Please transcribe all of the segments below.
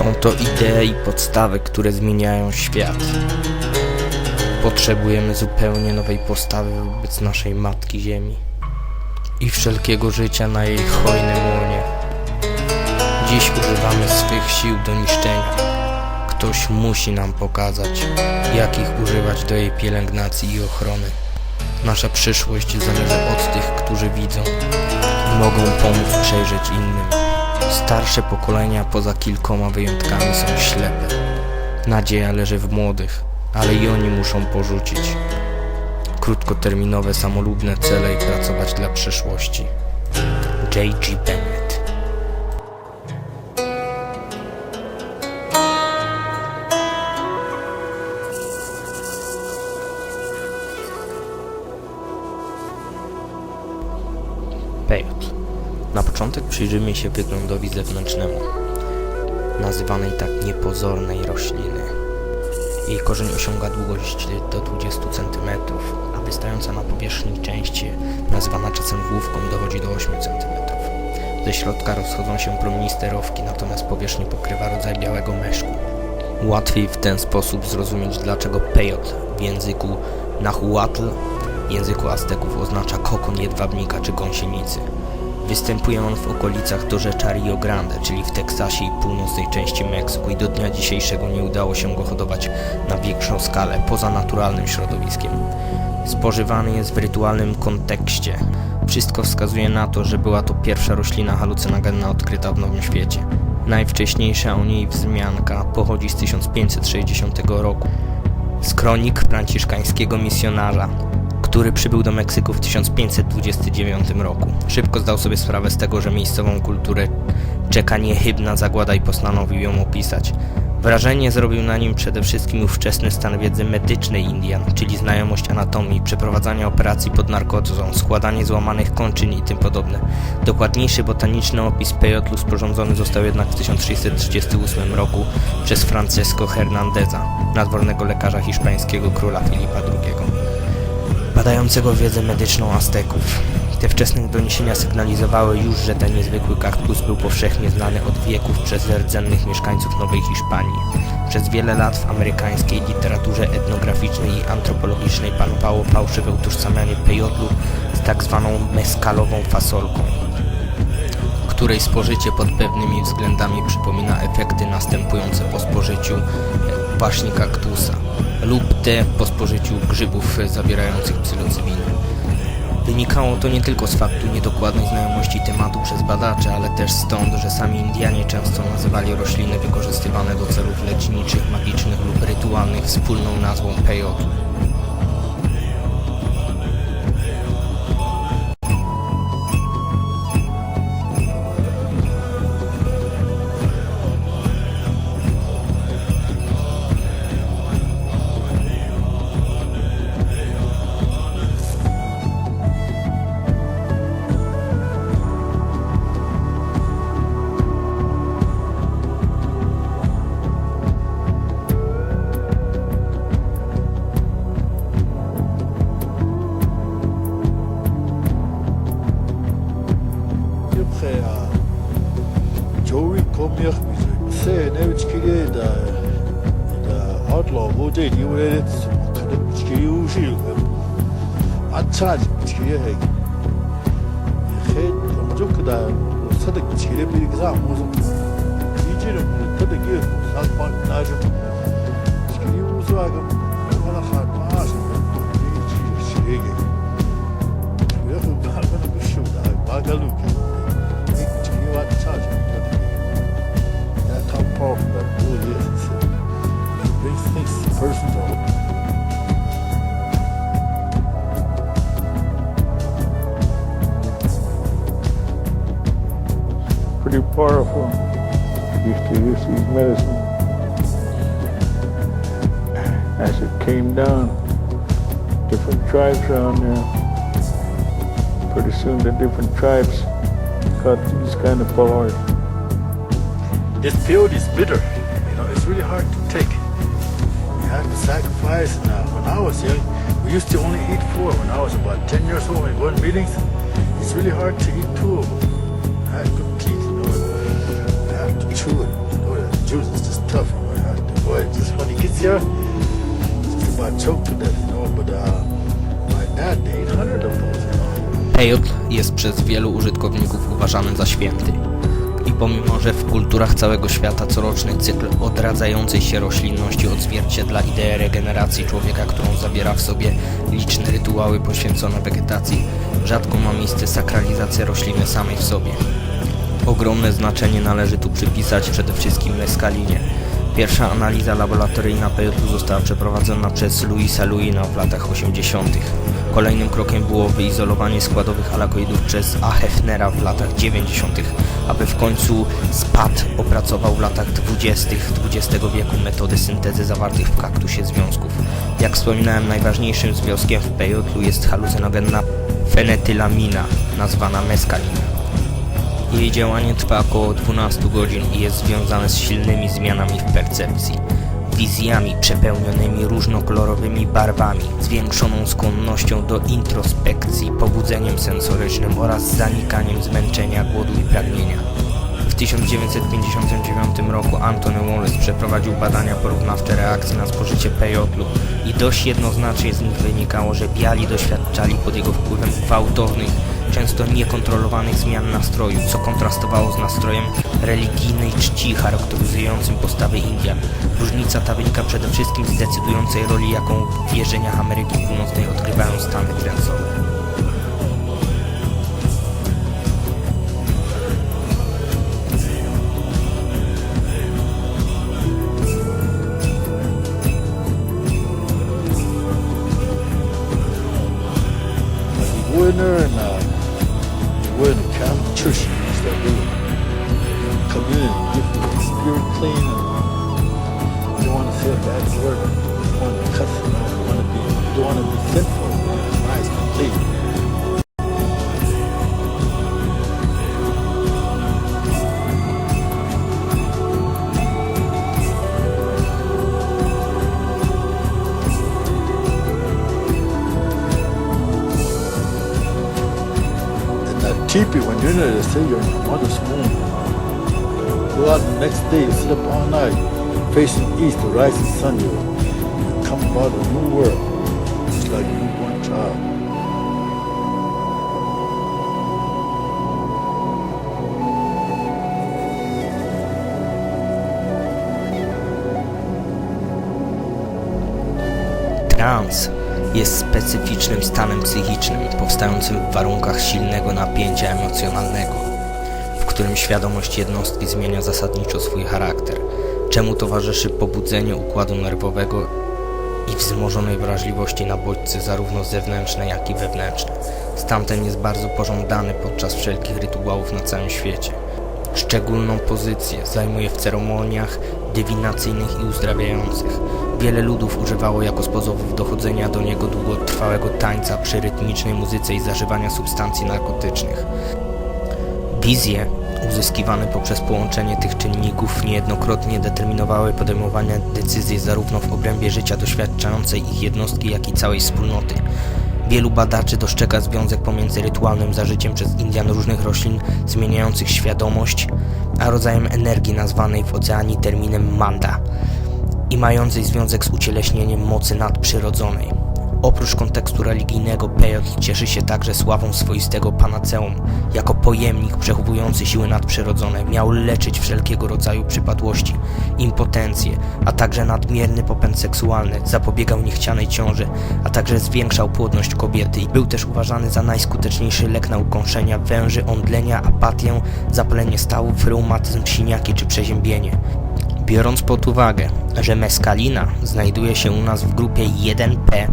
Są to idee i podstawy, które zmieniają świat. Potrzebujemy zupełnie nowej postawy wobec naszej Matki Ziemi i wszelkiego życia na jej hojnym łonie. Dziś używamy swych sił do niszczenia. Ktoś musi nam pokazać, jak ich używać do jej pielęgnacji i ochrony. Nasza przyszłość zależy od tych, którzy widzą i mogą pomóc przejrzeć innym. Starsze pokolenia, poza kilkoma wyjątkami, są ślepe. Nadzieja leży w młodych, ale i oni muszą porzucić krótkoterminowe, samolubne cele i pracować dla przyszłości. J.G. Bennett początek przyjrzyjmy się wyglądowi zewnętrznemu, nazywanej tak niepozornej rośliny. Jej korzeń osiąga długość do 20 cm, a wystająca na powierzchni część, nazywana czasem główką, dochodzi do 8 cm. Ze środka rozchodzą się promieniste rowki, natomiast powierzchnię pokrywa rodzaj białego meszku. Łatwiej w ten sposób zrozumieć, dlaczego pejot w języku Nahuatl, języku Azteków, oznacza kokon jedwabnika czy gąsienicy. Występuje on w okolicach do rzecza Rio Grande, czyli w Teksasie i północnej części Meksyku i do dnia dzisiejszego nie udało się go hodować na większą skalę, poza naturalnym środowiskiem. Spożywany jest w rytualnym kontekście. Wszystko wskazuje na to, że była to pierwsza roślina halucynogenna odkryta w Nowym Świecie. Najwcześniejsza o niej wzmianka pochodzi z 1560 roku. Z kronik franciszkańskiego misjonarza, który przybył do Meksyku w 1529 roku. Szybko zdał sobie sprawę z tego, że miejscową kulturę czeka niechybna zagłada i postanowił ją opisać. Wrażenie zrobił na nim przede wszystkim ówczesny stan wiedzy medycznej Indian, czyli znajomość anatomii, przeprowadzanie operacji pod narkozą, składanie złamanych kończyn i tym podobne. Dokładniejszy botaniczny opis pejotlu sporządzony został jednak w 1638 roku przez Francesco Hernandeza, nadwornego lekarza hiszpańskiego króla Filipa II badającego wiedzę medyczną Azteków. Te wczesne doniesienia sygnalizowały już, że ten niezwykły kaktus był powszechnie znany od wieków przez rdzennych mieszkańców Nowej Hiszpanii. Przez wiele lat w amerykańskiej literaturze etnograficznej i antropologicznej panowało fałszywe utożsamianie pejotlu z tak zwaną meskalową fasolką, której spożycie pod pewnymi względami przypomina efekty następujące po spożyciu właśnie kaktusa lub te po spożyciu grzybów zawierających psylocybinę. Wynikało to nie tylko z faktu niedokładnej znajomości tematu przez badaczy, ale też stąd, że sami Indianie często nazywali rośliny wykorzystywane do celów leczniczych, magicznych lub rytualnych wspólną nazwą peyote. помнях, все е невички ли se, ne več kje da, da odlo vode in je kada več kje užil. A cad več kje je. Hej, ampak da sada več kje bi exam uzem. Iđerim, tada gdje, sad pa nađem. Več kje uzvagam. It down, different tribes around there. Pretty soon the different tribes got these kind of powers. This field is bitter. You know, it's really hard to take. You have to sacrifice. Now, when I was young, we used to only eat four. When I was about 10 years old, when we go in meetings, it's really hard to eat two of them. I had good teeth, you know. I have to chew it. You know, juice is just tough. The just when gets here, just to you know. But uh, my dad, they 800 of those, you know. Peyotl jest przez wielu użytkowników uważany za święty. I pomimo, że w kulturach całego świata coroczny cykl odradzającej się roślinności odzwierciedla ideę regeneracji człowieka, którą zawiera w sobie liczne rytuały poświęcone wegetacji, rzadko ma miejsce sakralizacja rośliny samej w sobie. Ogromne znaczenie należy tu przypisać przede wszystkim meskalinie. Pierwsza analiza laboratoryjna pejotu została przeprowadzona przez Louisa Luina w latach 80. Kolejnym krokiem było wyizolowanie składowych alakoidów przez A. Hefnera w latach 90., aby w końcu SPAD opracował w latach 20. XX wieku metody syntezy zawartych w kaktusie związków. Jak wspominałem, najważniejszym związkiem w pejotlu jest halucynogenna fenetylamina, nazwana meskalina. Jej działanie trwa około 12 godzin i jest związane z silnymi zmianami w percepcji, wizjami przepełnionymi różnokolorowymi barwami, zwiększoną skłonnością do introspekcji, pobudzeniem sensorycznym oraz zanikaniem zmęczenia, głodu i pragnienia. W 1959 roku Antony Wallace przeprowadził badania porównawcze reakcji na spożycie pejotlu i dość jednoznacznie z nich wynikało, że biali doświadczali pod jego wpływem gwałtownych, często niekontrolowanych zmian nastroju, co kontrastowało z nastrojem religijnej czci charakteryzującym postawy Indian. Różnica ta wynika przede wszystkim z decydującej roli, jaką w wierzeniach Ameryki Północnej odgrywają stany and uh, church is that room. Come in. Day, sit up all night, facing east, the rising sun. You, come about a new world, just like a newborn child. Trans jest specyficznym stanem psychicznym powstającym w warunkach silnego napięcia emocjonalnego, którym świadomość jednostki zmienia zasadniczo swój charakter, czemu towarzyszy pobudzenie układu nerwowego i wzmożonej wrażliwości na bodźce zarówno zewnętrzne, jak i wewnętrzne. Stan ten jest bardzo pożądany podczas wszelkich rytuałów na całym świecie. Szczególną pozycję zajmuje w ceremoniach dywinacyjnych i uzdrawiających. Wiele ludów używało jako sposobów dochodzenia do niego długotrwałego tańca przy rytmicznej muzyce i zażywania substancji narkotycznych. Wizje uzyskiwane poprzez połączenie tych czynników niejednokrotnie determinowały podejmowanie decyzji zarówno w obrębie życia doświadczającej ich jednostki, jak i całej wspólnoty. Wielu badaczy dostrzega związek pomiędzy rytualnym zażyciem przez Indian różnych roślin zmieniających świadomość, a rodzajem energii nazwanej w oceanii terminem manda i mającej związek z ucieleśnieniem mocy nadprzyrodzonej. Oprócz kontekstu religijnego, Peyotl cieszy się także sławą swoistego panaceum. Jako pojemnik przechowujący siły nadprzyrodzone miał leczyć wszelkiego rodzaju przypadłości, impotencję, a także nadmierny popęd seksualny, zapobiegał niechcianej ciąży, a także zwiększał płodność kobiety. Był też uważany za najskuteczniejszy lek na ukąszenia węży, omdlenia, apatię, zapalenie stawów, reumatyzm, siniaki czy przeziębienie. Biorąc pod uwagę, że meskalina znajduje się u nas w grupie 1P,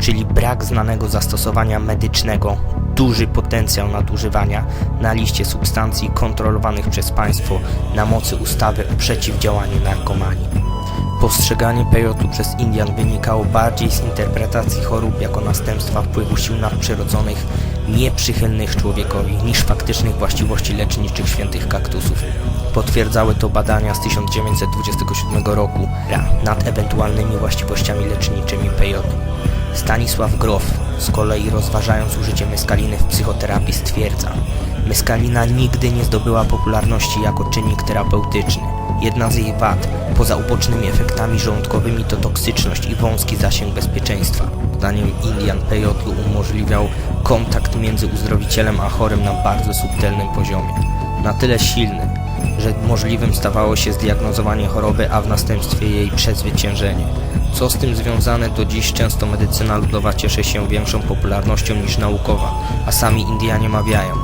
czyli brak znanego zastosowania medycznego, duży potencjał nadużywania na liście substancji kontrolowanych przez państwo na mocy ustawy o przeciwdziałaniu narkomanii. Postrzeganie pejotu przez Indian wynikało bardziej z interpretacji chorób jako następstwa wpływu sił nadprzyrodzonych, nieprzychylnych człowiekowi, niż faktycznych właściwości leczniczych świętych kaktusów. Potwierdzały to badania z 1927 roku nad ewentualnymi właściwościami leczniczymi pejotu. Stanisław Grof z kolei rozważając użycie meskaliny w psychoterapii stwierdza Meskalina nigdy nie zdobyła popularności jako czynnik terapeutyczny. Jedna z jej wad, poza ubocznymi efektami żołądkowymi, to toksyczność i wąski zasięg bezpieczeństwa. Zdaniem Indian Peyotlu umożliwiał kontakt między uzdrowicielem a chorym na bardzo subtelnym poziomie. Na tyle silny, że możliwym stawało się zdiagnozowanie choroby, a w następstwie jej przezwyciężenie. Co z tym związane, do dziś często medycyna ludowa cieszy się większą popularnością niż naukowa, a sami Indianie mawiają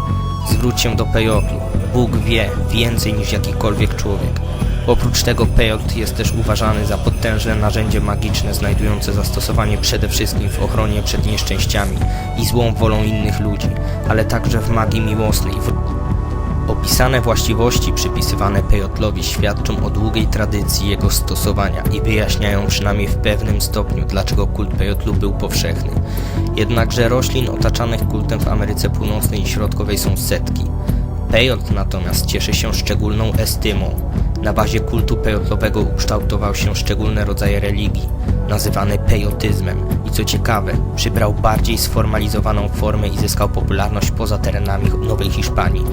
Zwróć się do pejotlu. Bóg wie więcej niż jakikolwiek człowiek. Oprócz tego pejot jest też uważany za potężne narzędzie magiczne znajdujące zastosowanie przede wszystkim w ochronie przed nieszczęściami i złą wolą innych ludzi, ale także w magii miłosnej, w Opisane właściwości przypisywane pejotlowi świadczą o długiej tradycji jego stosowania i wyjaśniają przynajmniej w pewnym stopniu, dlaczego kult pejotlu był powszechny. Jednakże roślin otaczanych kultem w Ameryce Północnej i Środkowej są setki. Pejot natomiast cieszy się szczególną estymą. Na bazie kultu pejotlowego ukształtował się szczególny rodzaj religii, nazywany pejotyzmem i co ciekawe, przybrał bardziej sformalizowaną formę i zyskał popularność poza terenami Nowej Hiszpanii.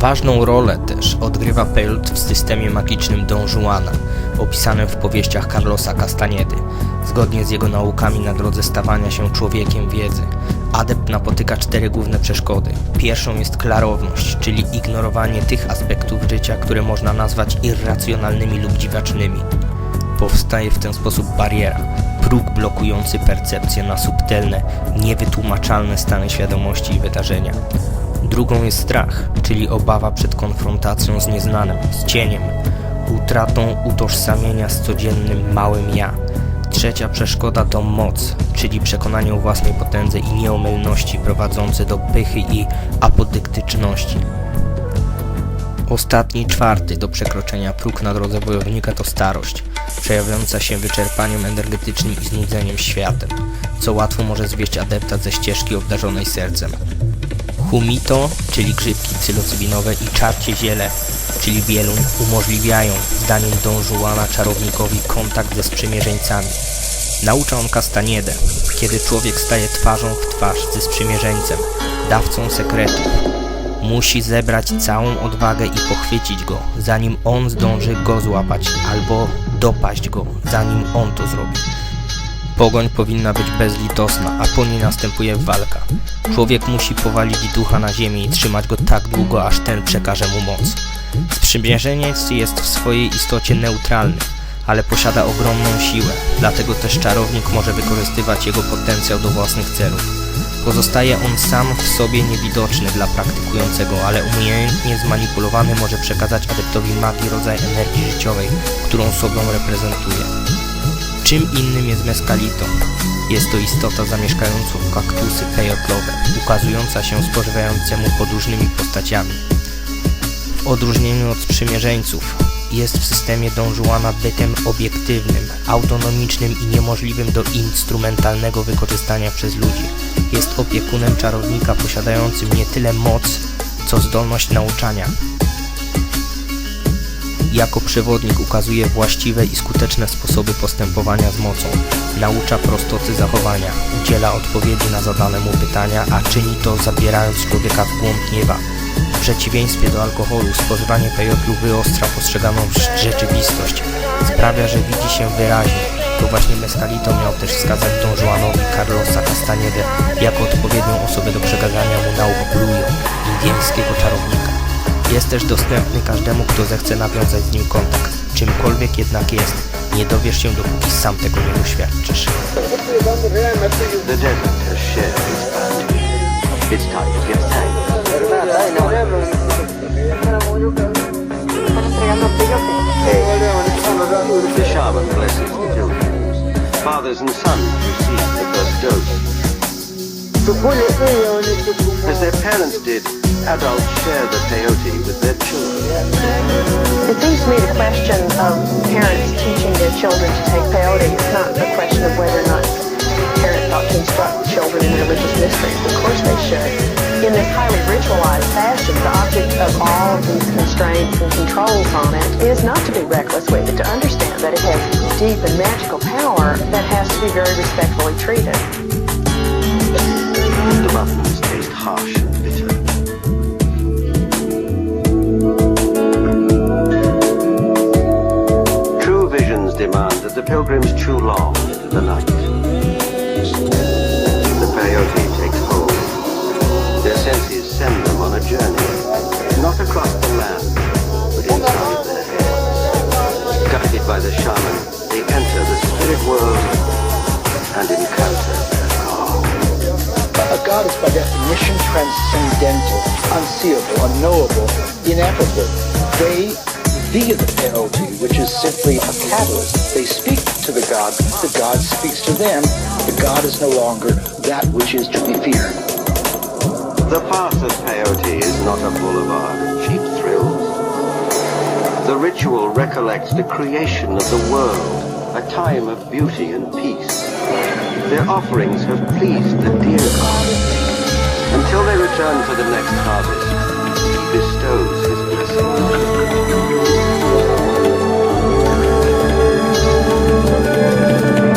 Ważną rolę też odgrywa Peyot w systemie magicznym Don Juana, opisanym w powieściach Carlosa Castanedy. Zgodnie z jego naukami na drodze stawania się człowiekiem wiedzy, adept napotyka cztery główne przeszkody. Pierwszą jest klarowność, czyli ignorowanie tych aspektów życia, które można nazwać irracjonalnymi lub dziwacznymi. Powstaje w ten sposób bariera, próg blokujący percepcję na subtelne, niewytłumaczalne stany świadomości i wydarzenia. Drugą jest strach, czyli obawa przed konfrontacją z nieznanym, z cieniem, utratą utożsamienia z codziennym małym ja. Trzecia przeszkoda to moc, czyli przekonanie o własnej potędze i nieomylności prowadzące do pychy i apodyktyczności. Ostatni, czwarty do przekroczenia próg na drodze wojownika to starość, przejawiająca się wyczerpaniem energetycznym i znudzeniem światem, co łatwo może zwieść adepta ze ścieżki obdarzonej sercem. Humito, czyli grzybki psylocybinowe i czarcie ziele, czyli wieluń, umożliwiają, zdaniem Don Juana, czarownikowi kontakt ze sprzymierzeńcami. Naucza on Castaniedę, kiedy człowiek staje twarzą w twarz ze sprzymierzeńcem, dawcą sekretów. Musi zebrać całą odwagę i pochwycić go, zanim on zdąży go złapać, albo dopaść go, zanim on to zrobi. Pogoń powinna być bezlitosna, a po niej następuje walka. Człowiek musi powalić ducha na ziemię i trzymać go tak długo, aż ten przekaże mu moc. Sprzymierzeniec jest w swojej istocie neutralny, ale posiada ogromną siłę, dlatego też czarownik może wykorzystywać jego potencjał do własnych celów. Pozostaje on sam w sobie niewidoczny dla praktykującego, ale umiejętnie zmanipulowany może przekazać adeptowi magii rodzaj energii życiowej, którą sobą reprezentuje. Czym innym jest meskalito? Jest to istota zamieszkająca kaktusy pejotlowe, ukazująca się spożywającemu podróżnymi postaciami. W odróżnieniu od sprzymierzeńców, jest w systemie Don bytem obiektywnym, autonomicznym i niemożliwym do instrumentalnego wykorzystania przez ludzi. Jest opiekunem czarownika posiadającym nie tyle moc, co zdolność nauczania, jako przewodnik ukazuje właściwe i skuteczne sposoby postępowania z mocą, naucza prostoty zachowania, udziela odpowiedzi na zadane mu pytania, a czyni to zabierając człowieka w głąb nieba. W przeciwieństwie do alkoholu, spożywanie pejotlu wyostra postrzeganą rzeczywistość, sprawia, że widzi się wyraźnie. To właśnie Mescalito miał też wskazać Don Juanowi Carlosa Castanedę jako odpowiednią osobę do przekazania mu nauk Brujo, indyjskiego czarownika. Jest też dostępny każdemu, kto zechce nawiązać z nim kontakt. Czymkolwiek jednak jest, nie dowiesz się, dopóki sam tego nie doświadczysz. Their parents did, adults share the peyote with their children. It seems to me the question of parents teaching their children to take peyote is not a question of whether or not parents ought to instruct children in religious mysteries. Of course they should. In this highly ritualized fashion, the object of all of these constraints and controls on it is not to be reckless with it, to understand that it has deep and magical power that has to be very respectfully treated. The muffins taste harsh the pilgrims chew long into the night. The peyote takes hold. Their senses send them on a journey, not across the land, but inside their heads. Guided by the shaman, they enter the spirit world and encounter God. A God is by definition transcendental, unseeable, unknowable, ineffable. They, via the they speak to the God, the God speaks to them, the God is no longer that which is to be feared. The path of peyote is not a boulevard of cheap thrills. The ritual recollects the creation of the world, a time of beauty and peace. Their offerings have pleased the dear God. Until they return for the next harvest, he bestows Música